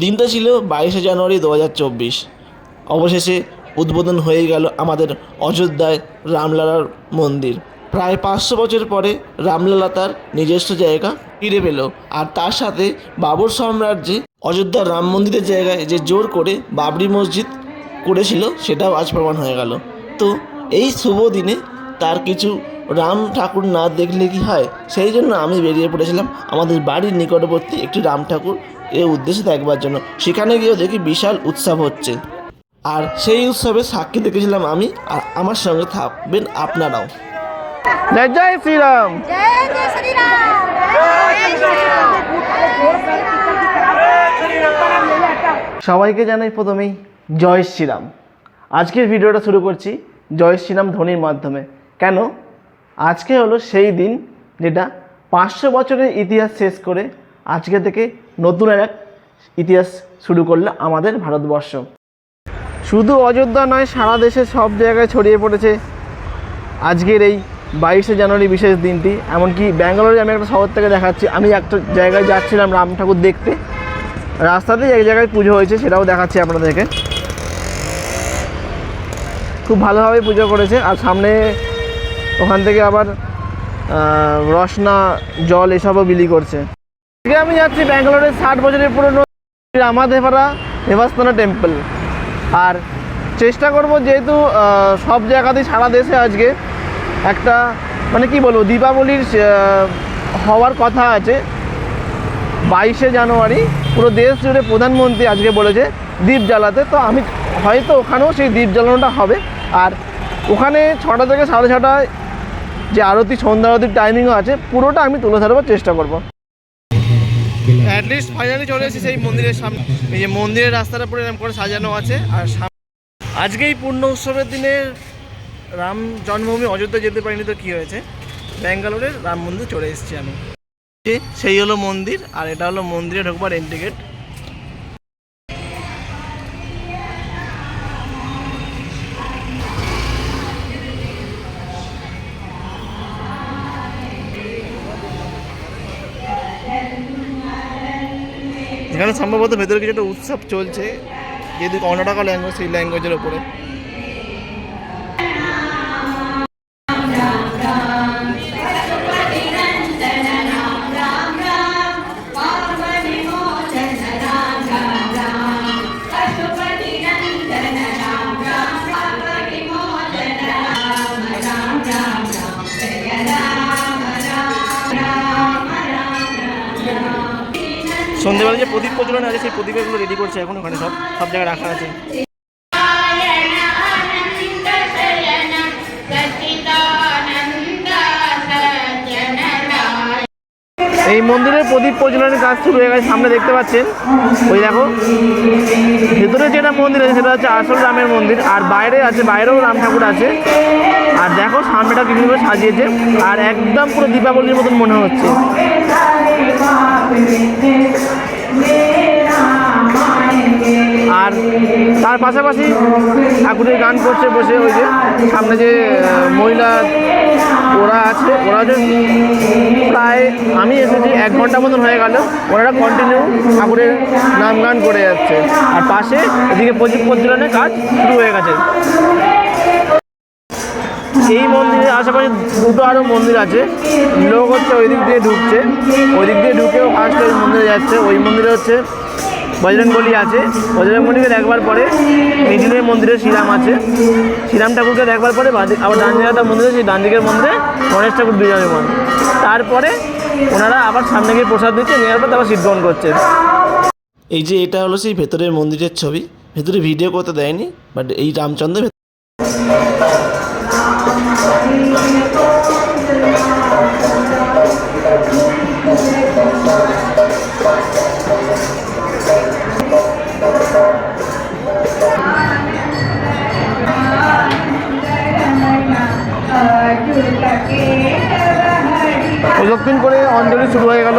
দিনটা ছিল বাইশে জানুয়ারি দু হাজার চব্বিশ। অবশেষে উদ্বোধন হয়ে গেল আমাদের অযোধ্যায় রামলালার মন্দির। প্রায় পাঁচশো বছর পরে রামলালা তার নিজস্ব জায়গা ফিরে পেল আর তার সাথে বাবর সাম্রাজ্যে অযোধ্যার রাম মন্দিরের জায়গায় যে জোর করে বাবরি মসজিদ করেছিল সেটাও আজ প্রমাণ হয়ে গেল। তো এই শুভ দিনে তার কিছু রাম ঠাকুর না দেখলে কি হয়? সেই জন্য আমি বেরিয়ে পড়েছিলাম আমাদের বাড়ির নিকটবর্তী একটি রাম ঠাকুর এ উদ্দেশ্যে দেখবার জন্য। সেখানে গিয়েও দেখি বিশাল উৎসব হচ্ছে। আর সেই উৎসবে সাক্ষী দেখেছিলাম আমি আর আমার সঙ্গে থাকবেন আপনারাও। জয় জয় শ্রীরাম। সবাইকে জানাই প্রথমেই জয় শ্রীরাম। আজকের ভিডিওটা শুরু করছি জয় শ্রীরাম ধ্বনির মাধ্যমে। কেন? আজকে হলো সেই দিন যেটা পাঁচশো বছরের ইতিহাস শেষ করে আজকে থেকে নতুন এক ইতিহাস শুরু করল আমাদের ভারতবর্ষ। শুধু অযোধ্যা নয়, সারা দেশে সব জায়গায় ছড়িয়ে পড়েছে আজকের এই বাইশে জানুয়ারি বিশেষ দিনটি। এমনকি ব্যাঙ্গালোরে আমি একটা শহর থেকে দেখাচ্ছি, আমি একটা জায়গায় যাচ্ছিলাম রাম ঠাকুর দেখতে। রাস্তাতেই এক জায়গায় পুজো হয়েছে, সেটাও দেখাচ্ছি আপনাদেরকে। খুব ভালোভাবে পুজো করেছে, আর সামনে ওখান থেকে আবার রসনা, জল এসবও বিলি করছে। আজকে আমি যাচ্ছি ব্যাঙ্গালোরের ষাট বছরের পুরনো রামাদেভারা দেবাস্থানা টেম্পল আর চেষ্টা করব যেহেতু সব জায়গাতেই সারা দেশে আজকে একটা মানে কি বলব, দীপাবলির হওয়ার কথা আছে। বাইশে জানুয়ারি পুরো দেশ জুড়ে প্রধানমন্ত্রী আজকে বলেছে দ্বীপ জ্বালাতে। তো আমি হয়তো ওখানেও সেই দ্বীপ জ্বালানোটা হবে। আর ওখানে ছটা থেকে সাড়ে ছটায় যে আরতি, সন্ধ্যা আরতির টাইমিংও আছে, পুরোটা আমি তুলে ধরবার চেষ্টা করব। অ্যাটলিস্ট ফাইনালি চলে এসেছি সেই মন্দিরের সামনে। এই যে মন্দিরের রাস্তাটা পুরো এরকম করে সাজানো আছে, আর আজকে এই পূর্ণ উৎসবের দিনে রাম জন্মভূমি অযোধ্যা যেতে পারিনি তো কী হয়েছে? ব্যাঙ্গালোরের রাম মন্দির চলে এসেছি আমি। সেই হলো মন্দির, আর এটা হলো মন্দিরে ঢোকবার এন্ট্রি গেট এখানে সম্ভবত ভেতরে কিছু একটা উৎসব চলছে যেহেতু কর্ণাটকা ল্যাঙ্গুয়েজ সেই ল্যাঙ্গুয়েজের ওপরে সন্ধ্যেবেলা যে প্রদীপ প্রজ্বলন আছে, সেই প্রদীপগুলো রেডি করছে এখন ওখানে সব সব জায়গায় রাখা আছে। এই মন্দিরের প্রদীপ প্রজ্বলনের কাজ শুরু হয়ে গেছে, সামনে দেখতে পাচ্ছেন। ওই দেখো, ভেতরে যেটা মন্দির আছে, সেটা হচ্ছে আসল রামের মন্দির, আর বাইরে আছে, বাইরেও রাম ঠাকুর আছে। আর দেখো, সামনেটা বিভিন্নভাবে সাজিয়েছে। আর একদম পুরো দীপাবলির মতন মনে হচ্ছে। আর তার পাশাপাশি ঠাকুরের গান করছে বসে ওই যে, সামনে যে মহিলা, ওরা আছে, ওরা যে প্রায় আমি এসেছি, এক ঘণ্টা মতন হয়ে গেল, ওনারা কন্টিনিউ ঠাকুরের নাম গান করে যাচ্ছে। আর পাশে এদিকে প্রদীপ প্রজ্বলনের কাজ শুরু হয়ে গেছে। এই মন্দিরের আশেপাশে দুটো আরও মন্দির আছে। লোক হচ্ছে ওই দিক দিয়ে ঢুকছে। ওই দিক দিয়ে ঢুকেও ফার্স্ট ওই মন্দিরে যাচ্ছে। ওই মন্দিরে হচ্ছে বজরংবলী আছে। বজরংবলীকে দেখবার পরে মিডিলের মন্দিরে শ্রীরাম আছে। শ্রীরাম ঠাকুরকে দেখবার পরে আবার ডান দিকে একটা সেই ডান দিকের মন্দিরে গণেশ ঠাকুর বিরাজমান তারপরে ওনারা আবার সামনে গিয়ে প্রসাদ দিচ্ছে, নেওয়ার পর তারপর শীতগ্রহণ করছে। এই যে এটা হলো সেই ভেতরের মন্দিরের ছবি। ভেতরে ভিডিও করতে দেয়নি বাট এই রামচন্দ্র প্রদক্ষিণ করে অঞ্জলি শুরু হয়ে গেল।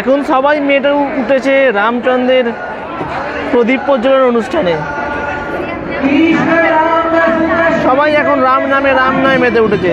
এখন সবাই মেয়েটা উঠেছে রামচন্দ্রের প্রদীপ প্রজ্বলন অনুষ্ঠানে। সবাই এখন রাম নামে রাম নামে মেতে উঠেছে।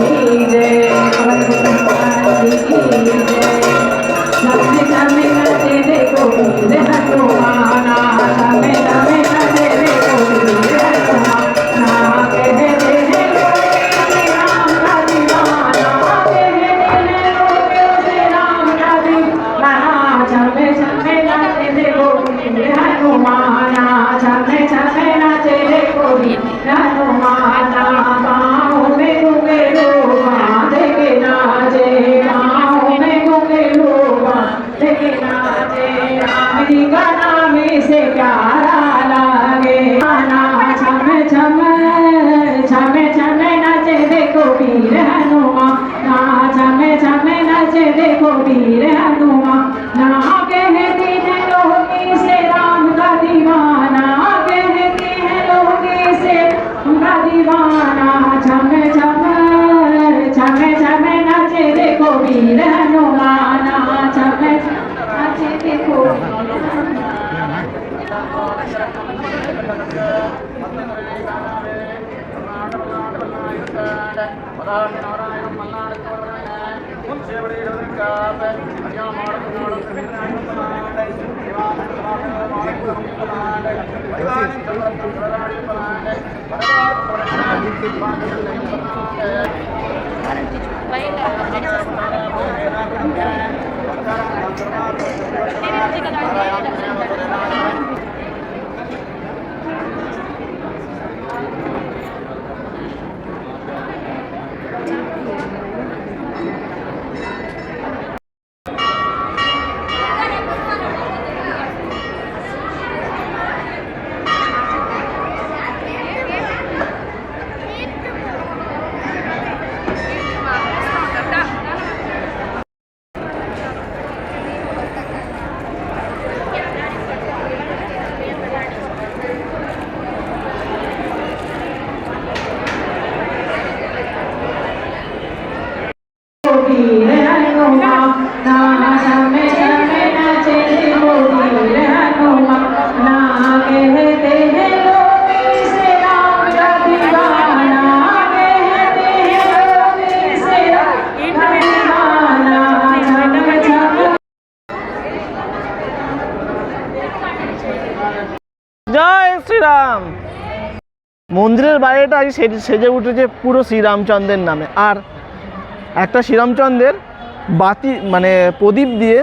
Thank you. பயில ไรครับ মন্দিরের বাইরেটা আজ সেজে উঠেছে পুরো শ্রীরামচন্দ্রের নামে। আর একটা শ্রীরামচন্দ্রের বাতি মানে প্রদীপ দিয়ে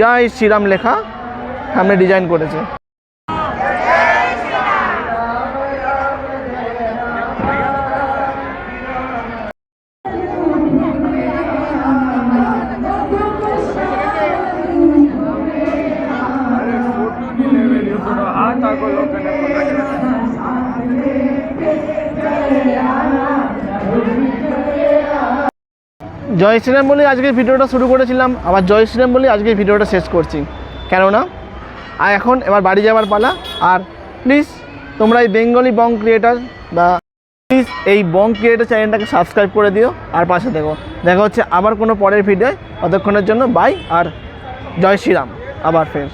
জয় শ্রীরাম লেখা সামনে ডিজাইন করেছে। জয় শ্রীরাম বলে আজকের ভিডিওটা শুরু করেছিলাম। আবার জয় শ্রীরাম বলে আজকের ভিডিওটা শেষ করছি। কেননা, আর এখন এবার বাড়ি যাওয়ার পালা। আর প্লিজ তোমরা এই বেঙ্গলি বং ক্রিয়েটার বা প্লিজ এই বং ক্রিয়েটার চ্যানেলটাকে সাবস্ক্রাইব করে দিও আর পাশে দেখো দেখা হচ্ছে আবার কোনো পরের ভিডিও ততক্ষণের জন্য বাই আর জয় শ্রীরাম আবার ফের।